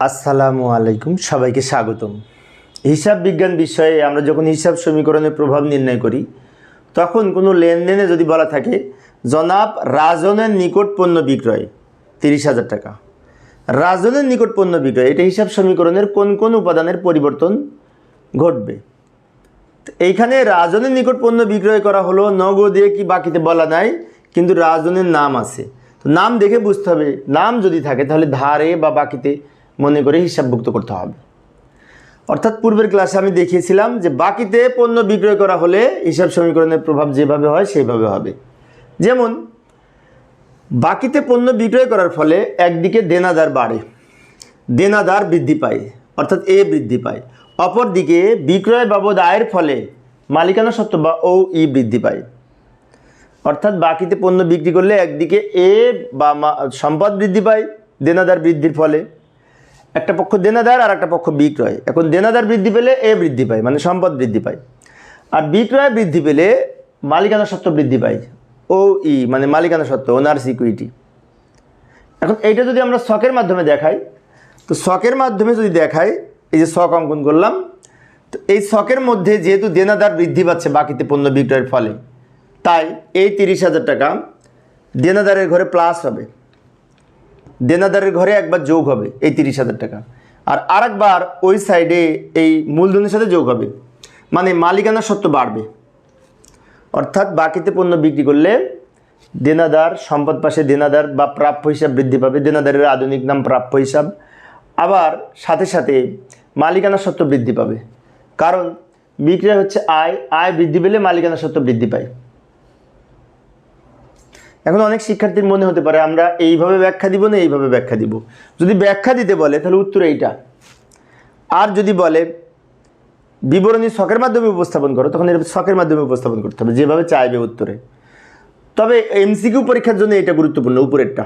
আসসালামু আলাইকুম, সবাইকে স্বাগতম। হিসাব বিজ্ঞান বিষয়ে আমরা যখন হিসাব সমীকরণের প্রভাব নির্ণয় করি, তখন কোনো লেনদেনে যদি বলা থাকে, জনাব রাজনের নিকট পণ্য বিক্রয়, তিরিশ হাজার টাকা। রাজনের নিকট পণ্য বিক্রয়, এটা হিসাব সমীকরণের কোন কোন উপাদানের পরিবর্তন ঘটবে? এইখানে রাজনের নিকট পণ্য বিক্রয় করা হলো, নগদে কি বাকিতে বলা নাই, কিন্তু রাজনের নাম আছে। তো নাম দেখে বুঝতে হবে, নাম যদি থাকে তাহলে ধারে বা বাকিতে মনে করে হিসাবভুক্ত করতে হবে। অর্থাৎ পূর্বের ক্লাসে আমি দেখিয়েছিলাম যে বাকিতে পণ্য বিক্রয় করা হলে হিসাব সমীকরণের প্রভাব যেভাবে হয় সেইভাবে হবে। যেমন, বাকিতে পণ্য বিক্রয় করার ফলে একদিকে দেনাদার বাড়ে, দেনাদার বৃদ্ধি পায়, অর্থাৎ এ বৃদ্ধি পায়। অপরদিকে বিক্রয় বাবদ আয়ের ফলে মালিকানা সত্ত্ব বা ও ই বৃদ্ধি পায়। অর্থাৎ বাকিতে পণ্য বিক্রি করলে একদিকে এ বা সম্পদ বৃদ্ধি পায়, দেনাদার বৃদ্ধির ফলে। একটা পক্ষ দেনাদার আর একটা পক্ষ বিক্রয়। এখন দেনাদার বৃদ্ধি পেলে এ বৃদ্ধি পায় মানে সম্পদ বৃদ্ধি পায়। আর বিক্রয় বৃদ্ধি পেলে মালিকানা সত্ত্ব বৃদ্ধি পায়। ও ই মানে মালিকানা সত্ত্ব ওনার্স ইকুইটি এখন এইটা যদি আমরা শখের মাধ্যমে দেখাই, তো শখের মাধ্যমে যদি দেখাই, এই যে শখ অঙ্কন করলাম, তো এই শখের মধ্যে যেহেতু দেনাদার বৃদ্ধি পাচ্ছে বাকিতে পণ্য বিক্রয়ের ফলে, তাই এই তিরিশ হাজার টাকা দেনাদারের ঘরে প্লাস হবে। দেনাদারের ঘরে একবার যোগ হবে, এই তিরিশ হাজার টাকা। আর আরেকবার ওই সাইডে এই মূলধনের সাথে যোগ হবে মানে মালিকানা সত্ত্ব বাড়বে। অর্থাৎ বাকিতে পণ্য বিক্রি করলে দেনাদার সম্পদ পাশে দেনাদার বা প্রাপ্য হিসাব বৃদ্ধি পাবে, দেনাদারের আধুনিক নাম প্রাপ্য হিসাব। আবার সাথে সাথে মালিকানা সত্ত্ব বৃদ্ধি পাবে, কারণ বিক্রয় হচ্ছে আয় আয় বৃদ্ধি পেলে মালিকানা সত্ত্ব বৃদ্ধি পায়। এখন অনেক শিক্ষার্থীর মনে হতে পারে, আমরা এইভাবে ব্যাখ্যা দিব না, এইভাবে ব্যাখ্যা দিব। যদি ব্যাখ্যা দিতে বলে, তাহলে উত্তর এইটা। আর যদি বলে, বিবরণী শখের মাধ্যমে উপস্থাপন করো, তখন এটা শখের মাধ্যমে উপস্থাপন করতে হবে, যেভাবে চাইবে উত্তরে। তবে এমসিকিউ পরীক্ষার জন্য এটা গুরুত্বপূর্ণ, উপরেরটা।